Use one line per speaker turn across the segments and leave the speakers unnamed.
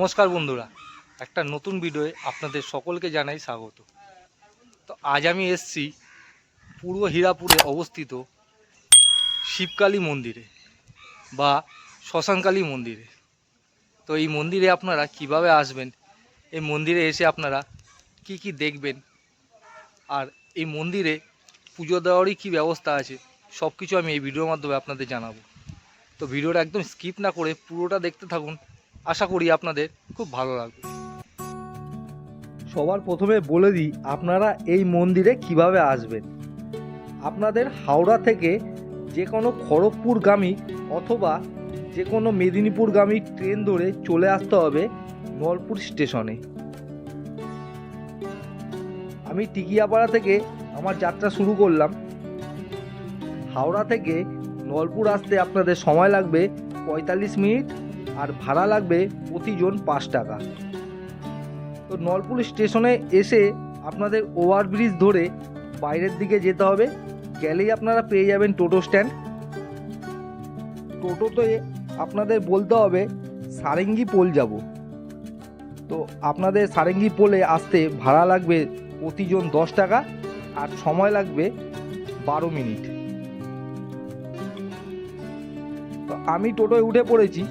নমস্কার বন্ধুরা, একটা নতুন ভিডিওয়ে আপনাদের সকলকে জানাই স্বাগত। তো আজ আমি এসছি পূর্ব হীরাপুরে অবস্থিত শিবকালী মন্দিরে বা শ্মশানকালী মন্দিরে। তো এই মন্দিরে আপনারা কীভাবে আসবেন, এই মন্দিরে এসে আপনারা কি কি দেখবেন, আর এই মন্দিরে পুজো দেওয়ারই কী ব্যবস্থা আছে সব কিছু আমি এই ভিডিওর মাধ্যমে আপনাদের জানাব। তো ভিডিওটা একদম স্কিপ না করে পুরোটা দেখতে থাকুন আশা করি আপনাদের খুব ভালো লাগবে।
সবার প্রথমে বলে দিই, আপনারা এই মন্দিরে কীভাবে আসবেন? আপনাদের হাওড়া থেকে যে কোনো খড়গপুরগামী অথবা যে কোনো মেদিনীপুরগামী ট্রেন ধরে চলে আসতে হবে নলপুর স্টেশনে। আমি টিকিয়াপাড়া থেকে আমার যাত্রা শুরু করলাম। হাওড়া থেকে নলপুর আসতে আপনাদের সময় লাগবে পঁয়তাল্লিশ মিনিট। আর ভাড়া লাগবে প্রতিজন পাঁচ টাকা। তো নলপুর স্টেশনে এসে আপনাদের ওভারব্রিজ ধরে বাইরের দিকে যেতে হবে। গেলেই আপনারা পেয়ে যাবেন টোটো স্ট্যান্ড। টোটোতে আপনাদের বলতে হবে, সারেঙ্গি পোল যাব। তো আপনাদের সারেঙ্গি পোলে আসতে ভাড়া লাগবে প্রতিজন দশ টাকা আর সময় লাগবে বারো মিনিট। তো আমি টোটোয় উঠে পড়েছি।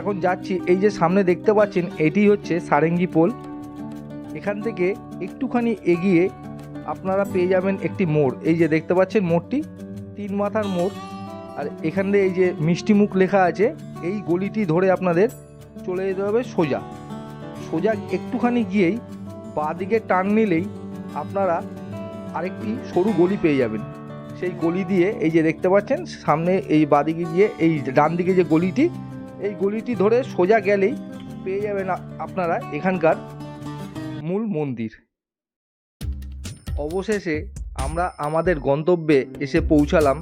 এখন যাচ্ছি, এই যে সামনে দেখতে পাচ্ছেন, এটি হচ্ছে সারেঙ্গি পোল। এখান থেকে একটুখানি এগিয়ে আপনারা পেয়ে যাবেন একটি মোড়। এই যে দেখতে পাচ্ছেন মোড়টি, তিন মাথার মোড়। আর এখানে এই যে মিষ্টি মুখ লেখা আছে, এই গলিটি ধরে আপনাদের চলে যেতে হবে সোজা। সোজা একটুখানি গিয়েই বাঁ দিকে টান নিলেই আপনারা আরেকটি সরু গলি পেয়ে যাবেন। সেই গলি দিয়ে এই যে দেখতে পাচ্ছেন, সামনে এই বাদিকে গিয়ে এই ডান দিকে যে গলিটি এই গলিটি ধরে সোজা গেলেই পেয়ে যাবেন আপনারা এখানকার মূল মন্দির। অবশেষে আমরা আমাদের গন্তব্যে এসে পৌঁছালাম।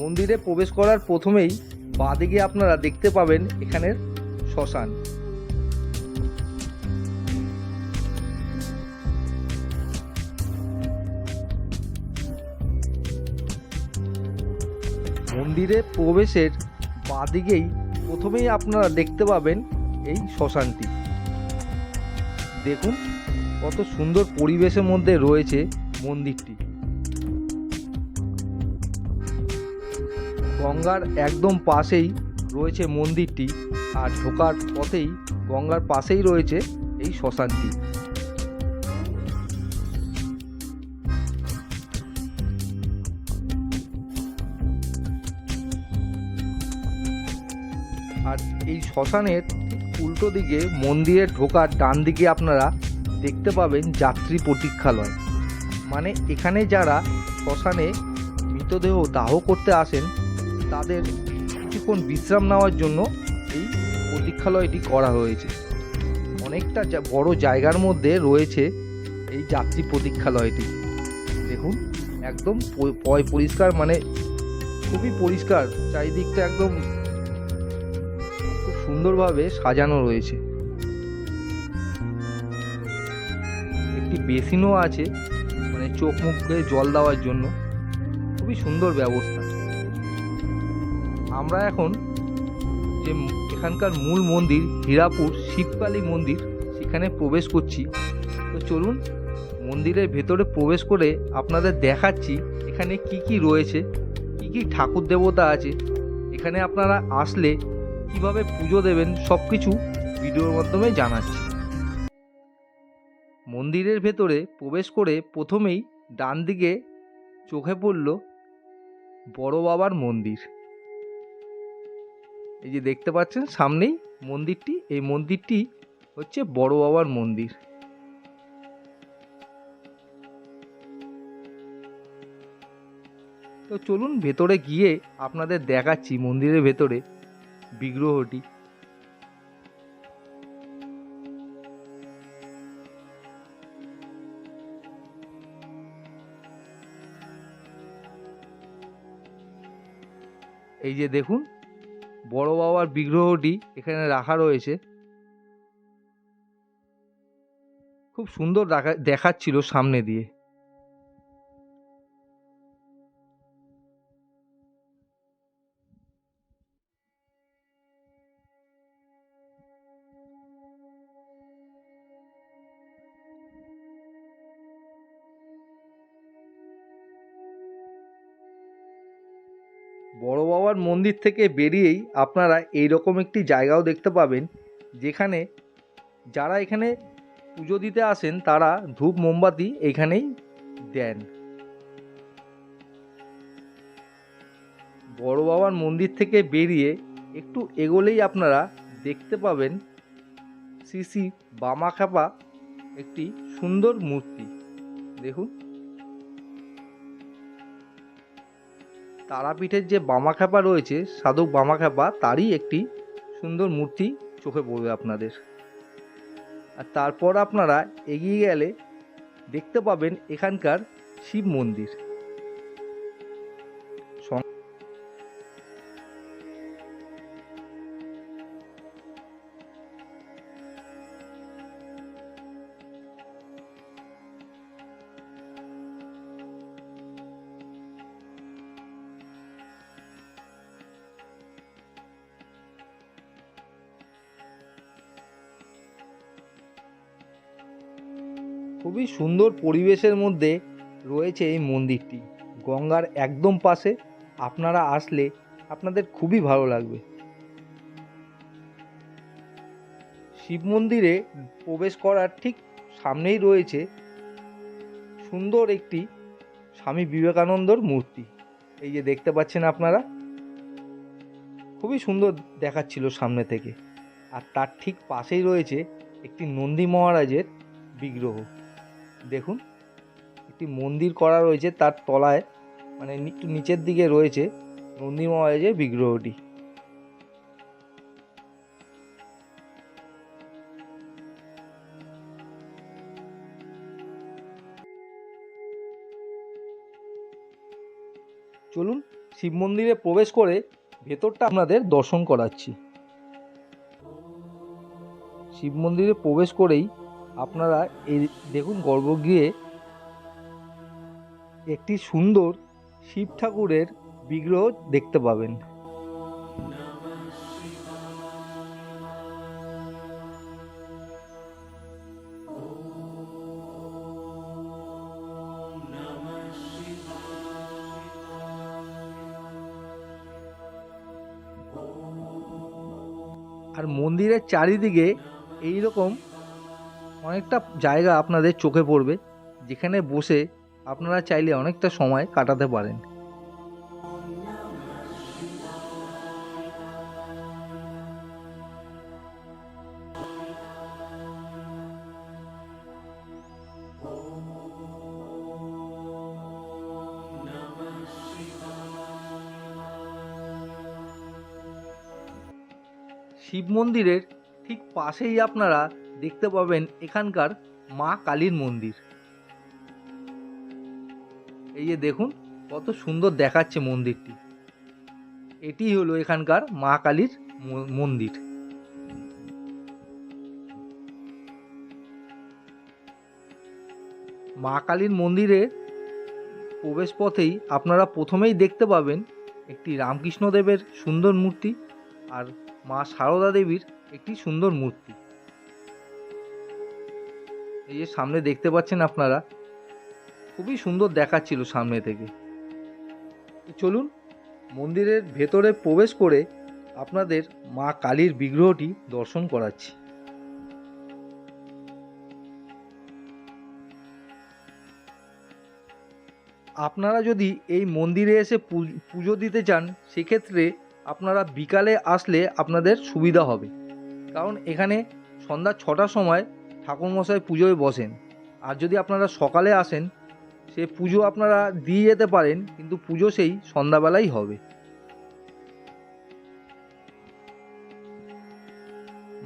মন্দিরে প্রবেশ করার প্রথমেই বাঁদিকে আপনারা দেখতে পাবেন এখানের শ্মশান। মন্দিরে প্রবেশের বাঁদিকেই প্রথমেই আপনারা দেখতে পাবেন এই শ্মশানটি। দেখুন কত সুন্দর পরিবেশের মধ্যে রয়েছে মন্দিরটি। গঙ্গার একদম পাশেই রয়েছে মন্দিরটি আর ঢোকার পথেই গঙ্গার পাশেই রয়েছে এই শ্মশানটি। আর এই শ্মশানের উল্টো দিকে মন্দিরে ঢোকার ডান দিকে আপনারা দেখতে পাবেন যাত্রী প্রতীক্ষালয়। মানে এখানে যারা শ্মশানে মৃতদেহ দাহ করতে আসেন, তাদের কিছুক্ষণ বিশ্রাম নেওয়ার জন্য এই প্রতীক্ষালয়টি করা হয়েছে। অনেকটা বড় জায়গার মধ্যে রয়েছে এই যাত্রী প্রতীক্ষালয়টি। দেখুন, একদম পরিষ্কার মানে খুবই পরিষ্কার, চারিদিকটা একদম সুন্দরভাবে সাজানো রয়েছে। একটি বেসিনও আছে মানে চোখ মুখে জল দেওয়ার জন্য। খুবই সুন্দর ব্যবস্থা। আমরা এখন যে এখানকার মূল মন্দির, হীরাপুর শিবকালী মন্দির, সেখানে প্রবেশ করছি। তো চলুন, মন্দিরের ভেতরে প্রবেশ করে আপনাদের দেখাচ্ছি এখানে কি কি রয়েছে, কি কি ঠাকুর দেবতা আছে। এখানে আপনারা আসলে কীভাবে পুজো দেবেন সব কিছু ভিডিওর মাধ্যমে জানাচ্ছি। মন্দিরের ভেতরে প্রবেশ করে প্রথমেই ডান দিকে চোখে পড়ল বড় বাবার মন্দির। এই যে দেখতে পাচ্ছেন, সামনেই মন্দিরটি, এই মন্দিরটি হচ্ছে বড় বাবার মন্দির। তো চলুন ভেতরে গিয়ে আপনাদের দেখাচ্ছি মন্দিরের ভেতরে বিগ্রহটি। এই যে দেখুন, বড় বাবার বিগ্রহটি এখানে রাখা রয়েছে। খুব সুন্দর দেখা দেখাচ্ছিল সামনে দিয়ে। বড় বাবার মন্দির থেকে বেরিয়েই আপনারা এইরকম একটি জায়গাও দেখতে পাবেন, যেখানে যারা এখানে পুজো দিতে আসেন, তারা ধূপ মোমবাতি এখানেই দেন। বড় বাবার মন্দির থেকে বেরিয়ে একটু এগোলেই আপনারা দেখতে পাবেন শ্রী শ্রী বামাখাপা একটি সুন্দর মূর্তি। দেখুন। তারাপীঠের যে বামা খ্যাপা রয়েছে, সাধক বামাখ্যাপা তারই একটি সুন্দর মূর্তি চোখে পড়বে আপনাদের। আর তারপর আপনারা এগিয়ে গেলে দেখতে পাবেন এখানকার শিব মন্দির। খুবই সুন্দর পরিবেশের মধ্যে রয়েছে এই মন্দিরটি। গঙ্গার একদম পাশে আপনারা আসলে আপনাদের খুবই ভালো লাগবে। শিব মন্দিরে প্রবেশ করার ঠিক সামনেই রয়েছে সুন্দর একটি স্বামী বিবেকানন্দর মূর্তি। এই যে দেখতে পাচ্ছেন আপনারা, খুবই সুন্দর দেখাচ্ছিল সামনে থেকে। আর তার ঠিক পাশেই রয়েছে একটি নন্দী মহারাজের বিগ্রহ। দেখুন, একটি মন্দির করা রয়েছে তার তলায় মানে একটু নিচের দিকে রয়েছে নন্দী মহারাজের বিগ্রহটি। চলুন শিব মন্দিরে প্রবেশ করে ভেতরটা আপনাদের দর্শন করাচ্ছি। শিব মন্দিরে প্রবেশ করেই আপনারা এই দেখুন গর্ভগৃহে একটি সুন্দর শিব ঠাকুরের বিগ্রহ দেখতে পাবেন। আর মন্দিরের চারিদিকে এই রকম অনেকটা জায়গা আপনাদের চোখে পড়বে, যেখানে বসে আপনারা চাইলে অনেকটা সময় কাটাতে পারেন। শিব মন্দিরের ঠিক পাশেই আপনারা দেখতে পাবেন এখানকার মা কালীর মন্দির। এই যে দেখুন, কত সুন্দর দেখাচ্ছে মন্দিরটি। এটি হলো এখানকার মা কালীর মন্দির। মা কালীর মন্দিরের প্রবেশ পথেই আপনারা প্রথমেই দেখতে পাবেন একটি রামকৃষ্ণদেবের সুন্দর মূর্তি আর মা সারদা দেবীর একটি সুন্দর মূর্তি। এই যে সামনে দেখতে পাচ্ছেন আপনারা, খুবই সুন্দর দেখাচ্ছিল সামনে থেকে। চলুন, মন্দিরের ভেতরে প্রবেশ করে আপনাদের মা কালীর বিগ্রহটি দর্শন করাচ্ছি। আপনারা যদি এই মন্দিরে এসে পুজো দিতে চান, সেক্ষেত্রে আপনারা বিকালে আসলে আপনাদের সুবিধা হবে। কারণ এখানে সন্ধ্যা ছটার সময় ঠাকুরমশাই পুজোয় বসেন। আর যদি আপনারা সকালে আসেন, সে পুজো আপনারা দিয়ে যেতে পারেন, কিন্তু পুজো সেই সন্ধ্যাবেলাই হবে।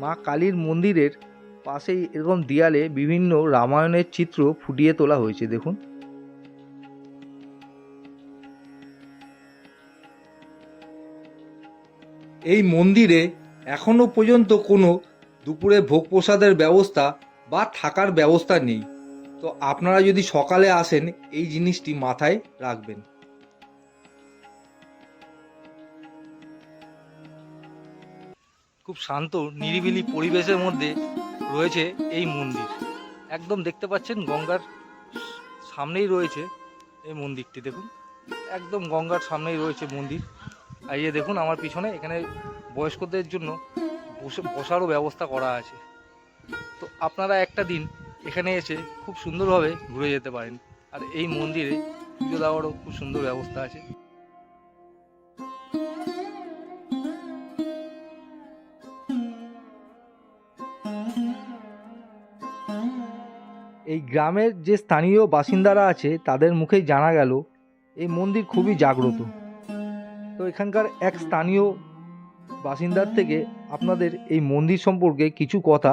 মা কালীর মন্দিরের পাশেই এরকম দেয়ালে বিভিন্ন রামায়ণের চিত্র ফুটিয়ে তোলা হয়েছে, দেখুন। এই মন্দিরে এখনও পর্যন্ত কোনো দুপুরে ভোগ প্রসাদের ব্যবস্থা বা থাকার ব্যবস্থা নেই। তো আপনারা যদি সকালে আসেন, এই জিনিসটি মাথায় রাখবেন। খুব শান্ত, নিরিবিলি পরিবেশের মধ্যে রয়েছে এই মন্দির। একদম দেখতে পাচ্ছেন গঙ্গার সামনেই রয়েছে এই মন্দিরটি, দেখুন। একদম গঙ্গার সামনেই রয়েছে মন্দির।
আর এই যে দেখুন, আমার পিছনে এখানে বয়স্কদের জন্য বসে, বসারও ব্যবস্থা করা আছে। তো আপনারা একটা দিন এখানে এসে খুব সুন্দরভাবে ঘুরে যেতে পারেন। আর এই মন্দিরে পুজো দেওয়ারও খুব সুন্দর ব্যবস্থা আছে।
এই গ্রামের যে স্থানীয় বাসিন্দারা আছে, তাদের মুখেই জানা গেল, এই মন্দির খুবই জাগ্রত। তো এখানকার এক স্থানীয় বাসিন্দার থেকে আপনাদের এই মন্দির সম্পর্কে কিছু কথা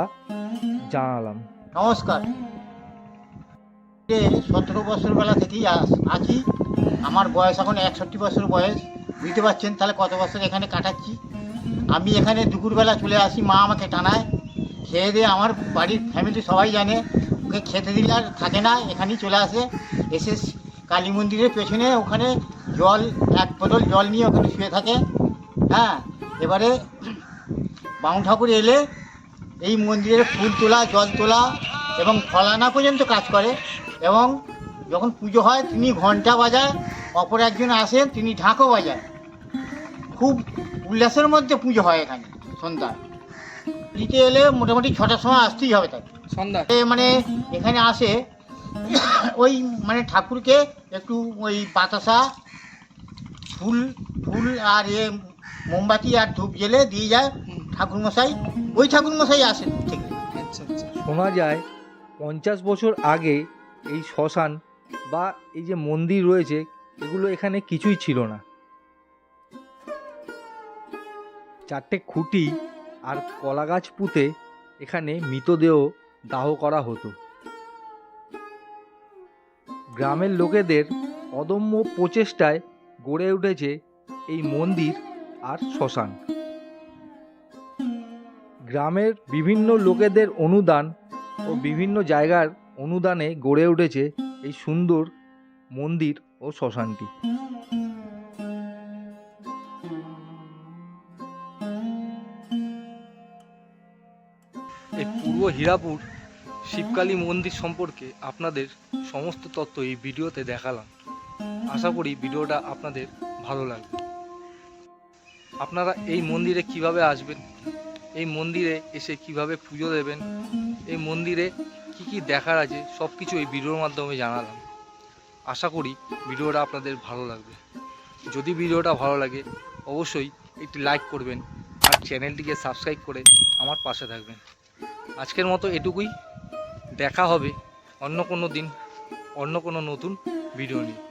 জানালাম।
নমস্কার। সতেরো বছর বেলা থেকেই আছি। আমার বয়স এখন একষট্টি বছর বয়স। বুঝতে পারছেন তাহলে কত বছর এখানে কাটাচ্ছি? আমি এখানে দুপুরবেলা চলে আসি, মা আমাকে টানায়। খেয়ে দিয়ে আমার বাড়ির ফ্যামিলি সবাই জানে। ওকে খেতে দিলে আর থাকে না, এখানেই চলে আসে। এসে কালী মন্দিরের পেছনে ওখানে জল, এক বোতল জল নিয়ে ওখানে শুয়ে থাকে। হ্যাঁ এবারে বামুন ঠাকুর এলে এই মন্দিরের ফুল তোলা জল তোলা এবং ফলানা পর্যন্ত কাজ করে এবং যখন পুজো হয় তিনি ঘণ্টা বাজায় অপর একজন আসেন তিনি ঢাকও বাজায়। খুব উল্লাসের মধ্যে পুজো হয় এখানে সন্ধ্যা দিতে এলে মোটামুটি ছটার সময় আসতেই হবে তাকে।
সন্ধ্যা
মানে এখানে আসে ওই মানে ঠাকুরকে একটু ওই বাতাসা ফুল ফুল আর এ মোমবাতি আর ধূপ জেলে দিয়ে যায়। ঠাকুরমশাই? ওই ঠাকুরমশাই আসেন। ঠিক।
আচ্ছা আচ্ছা।
শোনা যায় পঞ্চাশ বছর আগে এই শ্মশান বা এই যে মন্দির রয়েছে এগুলো এখানে কিছুই ছিল না। চারটে খুঁটি আর কলা গাছ পুঁতে এখানে মৃতদেহ দাহ করা হতো। গ্রামের লোকেদের অদম্য প্রচেষ্টায় গড়ে উঠেছে এই মন্দির আর শ্মশান। গ্রামের বিভিন্ন লোকেদের অনুদান ও বিভিন্ন জায়গার অনুদানে গড়ে উঠেছে এই সুন্দর মন্দির ও শ্মশানটি।
এই পূর্ব হীরাপুর শিবকালী মন্দির সম্পর্কে আপনাদের সমস্ত তথ্য এই ভিডিওতে দেখালাম। আশা করি ভিডিওটা আপনাদের ভালো লাগবে। আপনারা এই মন্দিরে কীভাবে আসবেন? এই মন্দিরে এসে কীভাবে পুজো দেবেন, এই মন্দিরে কি কি দেখার আছে সব কিছু এই ভিডিওর মাধ্যমে জানালাম। আশা করি ভিডিওটা আপনাদের ভালো লাগবে। যদি ভিডিওটা ভালো লাগে, অবশ্যই একটি লাইক করবেন আর চ্যানেলটিকে সাবস্ক্রাইব করে আমার পাশে থাকবেন। আজকের মতো এটুকুই। দেখা হবে অন্য কোনো দিন, অন্য কোনো নতুন ভিডিও নিয়ে।